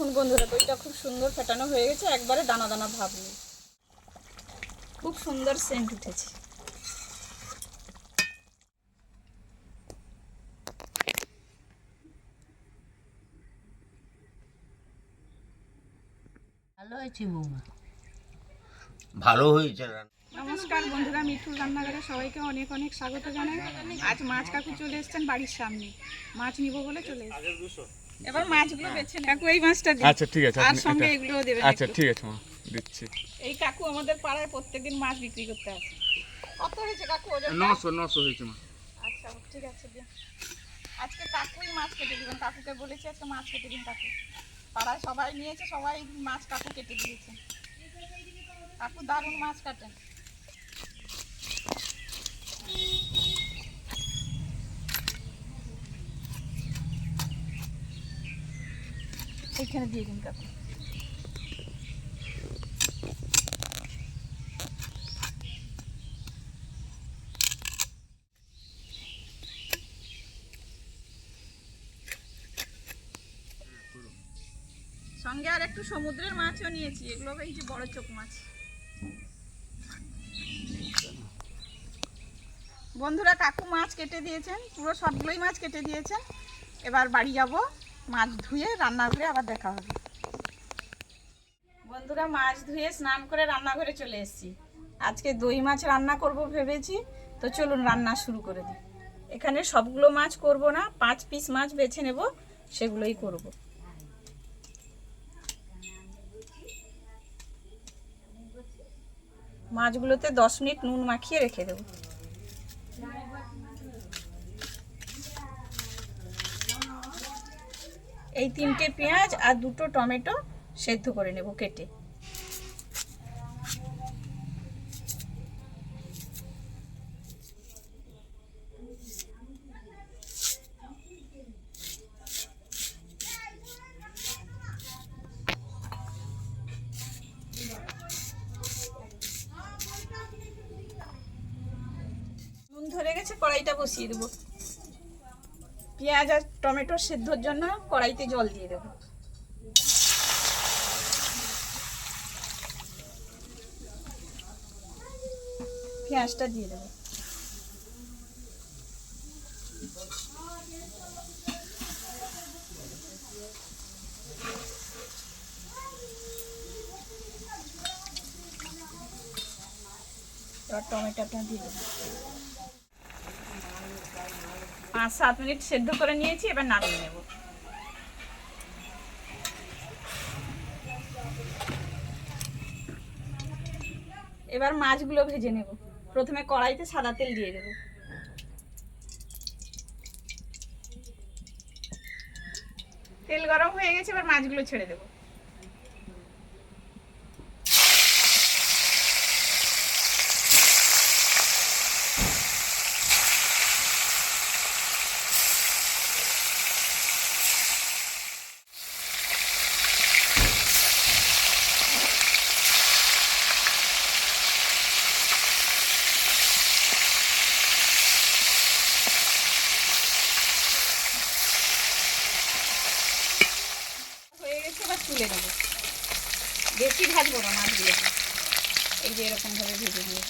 দেখুন বন্ধুরা দইটা খুব সুন্দর ফেটানো হয়ে গেছে একবারে দানা দানা ভাব নেই। খুব সুন্দর সেন্ট উঠেছে। ভালো হয়েছে বৌমা। ভালো হয়েছে নমস্কার বন্ধুরা মিঠুর রান্নাঘরে সবাইকে অনেক অনেক স্বাগত জানাই। আজ মাছ কাকু চলে এসেছেন বাড়ির সামনে। মাছ নিব বলে চলে এসেছেন এবার মাছগুলো বেছে নেন। কাকু এই মাছটা দিন আচ্ছা ঠিক আছে আর সঙ্গে এগুলো দেবেন আচ্ছা ঠিক আছে মা দিচ্ছি। এই কাকু আমাদের পাড়ায় প্রত্যেকদিন মাছ বিক্রি করতে আসে। কত হয়েছে কাকু ওজন নশো নশো হয়েছে মা। আচ্ছা ঠিক আছে দিন। আজকে কাকুই মাছ কেটে দিবেন। কাকুকে বলেছি আজকে মাছ কেটে দিন কাকু। পাড়ায় সবাই নিয়েছে সবাই মাছ কাকু কেটে দিয়েছে। কাকু দারুণ মাছ কাটেন এইখানে দিয়ে দিন কাকু সঙ্গে আর একটু সমুদ্রের মাছও নিয়েছি, এগুলো এই যে বড় চোখ মাছ। বন্ধুরা, কাকু মাছ কেটে দিয়েছেন, পুরো সবগুলোই মাছ কেটে দিয়েছেন। এবার বাড়ি যাব। মাছ ধুয়ে রান্নাঘরে আবার দেখা হবে। বন্ধুরা, মাছ ধুয়ে স্নান করে রান্নাঘরে চলে এসেছি। আজকে দই মাছ রান্না করব ভেবেছি, তো চলুন রান্না শুরু করে দিই। এখানে সবগুলো মাছ করব না, পাঁচ পিস মাছ বেছে নেব, সেগুলোই করব। মাছগুলোতে দশ মিনিট নুন মাখিয়ে রেখে দেবো। এই তিনটে পেঁয়াজ আর দুটো টমেটো সেদ্ধ করে নেব কেটে। ধরে গেছে, কড়াইটা বসিয়ে দেবো। পেঁয়াজ আর টমেটো সেদ্ধর জন্য কড়াইতে জল দিয়ে দেবো। পেঁয়াজটা দিয়ে দেবো। টমেটোটা দিয়ে দেবো। পাঁচ সাত মিনিট সেদ্ধ করে নিয়েছি, এবার নামিয়ে নেব। এবার মাছগুলো ভেজে নেব। প্রথমে কড়াইতে সাদা তেল দিয়ে দেব। তেল গরম হয়ে গেছে, এবার মাছগুলো ছেড়ে দেবো হয়ে গেছে এবার তুলে নেব বেশি ভাজবো না মাছগুলোকে এই যে এরকম ভাবে ভেজে দিয়ে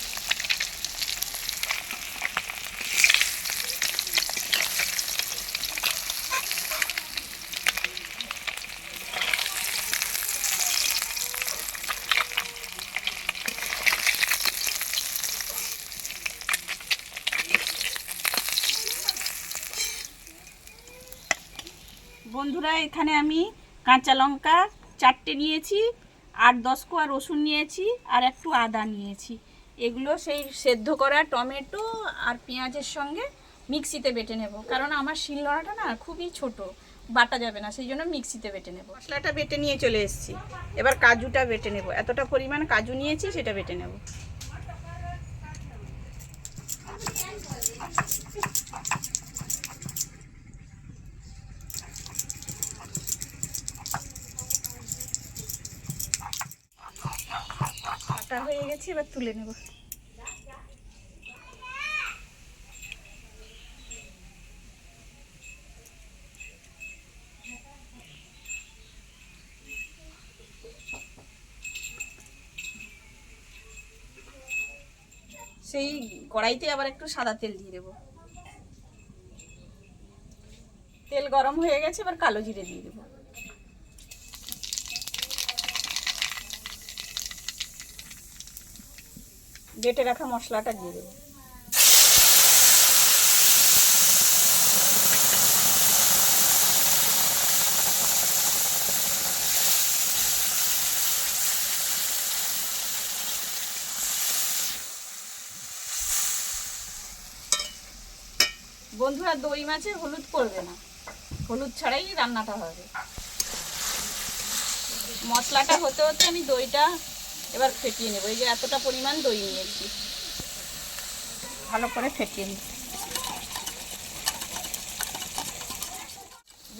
বন্ধুরা, এখানে আমি কাঁচা লঙ্কা চারটে নিয়েছি। আর দশ কোয়া রসুন নিয়েছি আর একটু আদা নিয়েছি। এগুলো সেই সেদ্ধ করা টমেটো আর পেঁয়াজের সঙ্গে মিক্সিতে বেটে নেব। কারণ আমার শিলনোড়াটা না খুবই ছোট, বাটা যাবে না, সেই জন্য মিক্সিতে বেটে নেব। মশলাটা বেটে নিয়ে চলে এসেছি। এবার কাজুটা বেটে নেব। এতটা পরিমাণ কাজু নিয়েছি, সেটা বেটে নেব। পাতা হয়ে গেছে, এবার তুলে নেব। সেই কড়াইতে আবার একটু সাদা তেল দিয়ে দেবো। তেল গরম হয়ে গেছে, এবার কালো জিরে দিয়ে দেবো। বেটে রাখা মশলাটা দিয়ে দেবো। বন্ধুরা, দই মাছে হলুদ পড়বে না। হলুদ ছাড়াই রান্নাটা হবে। মশলাটা হতে হতে আমি দইটা এবার ফেটিয়ে নেব। এই যে এতটা পরিমাণ দই নিয়েছি। ভালো করে ফেটিয়ে নিই।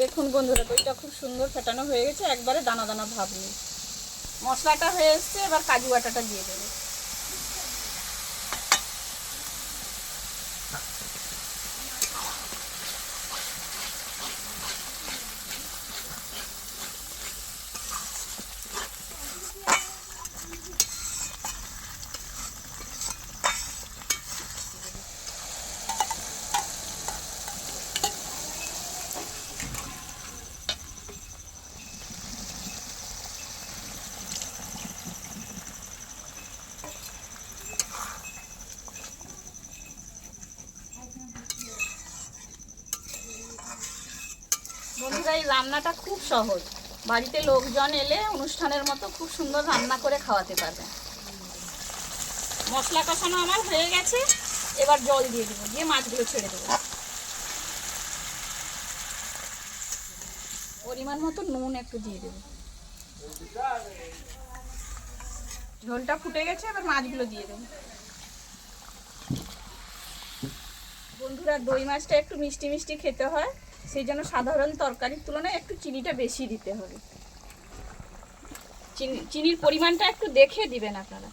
দেখুন বন্ধুরা, দইটা খুব সুন্দর ফেটানো হয়ে গেছে। একবারে দানা দানা ভাব নেই। মশলাটা হয়ে এসছে, এবার কাজু বাটাটা দিয়ে দেবো। বন্ধুরা এই রান্নাটা খুব সহজ। বাড়িতে লোকজন এলে অনুষ্ঠানের মতো খুব সুন্দর রান্না করে খাওয়াতে পারবে। মশলা কষানো আমার হয়ে গেছে। এবার জল দিয়ে দেবো, দিয়ে মাছগুলো ছেড়ে দেবো। পরিমাণ মতো নুন একটু দিয়ে দেবো। ঝোলটা ফুটে গেছে, এবার মাছগুলো দিয়ে দেবো। বন্ধুরা, দই মাছটা একটু মিষ্টি মিষ্টি খেতে হয়। সেই জন্য সাধারণ তরকারির তুলনায় একটু চিনিটা বেশি দিতে হবে। চিনি, চিনির পরিমাণটা একটু দেখে দিবেন আপনারা।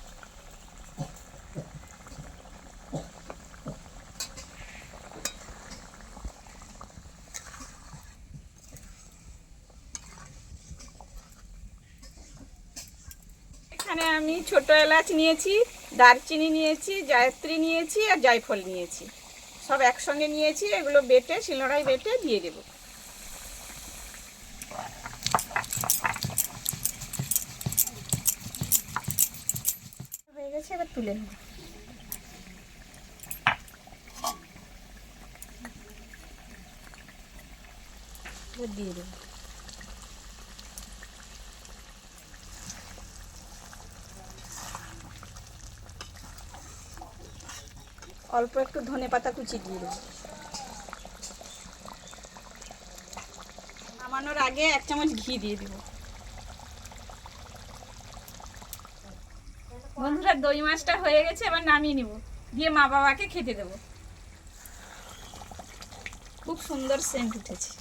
এখানে আমি ছোট এলাচ নিয়েছি, দারচিনি নিয়েছি, জায়ত্রী নিয়েছি আর জায়ফল নিয়েছি। সব একসঙ্গে নিয়েছি, এগুলো বেটে, শিলনোড়ায় বেটে দিয়ে দেবো। হয়ে গেছে, এবার তুলে নেব। দিয়ে দেবো। অল্প একটু ধনে পাতা কুচি দিয়ে দেবো। নামানোর আগে এক চামচ ঘি দিয়ে দেবো। বন্ধুরা, দই মাছটা হয়ে গেছে, এবার নামিয়ে নিব। দিয়ে মা বাবাকে খেতে দেবো। খুব সুন্দর সেন্ট উঠেছে।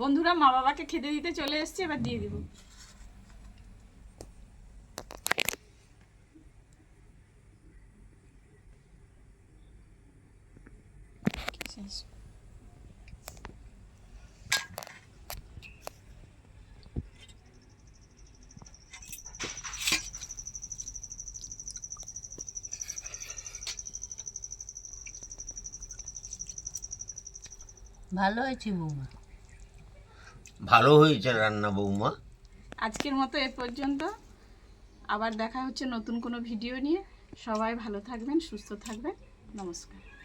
বন্ধুরা মা বাবাকে খেতে দিতে চলে এসছে এবার দিয়ে দিব। ভালো হয়েছে বৌমা। ভালো হয়েছে রান্না বৌমা। আজকের মতো এ পর্যন্ত। আবার দেখা হচ্ছে নতুন কোনো ভিডিও নিয়ে। সবাই ভালো থাকবেন, সুস্থ থাকবেন। নমস্কার।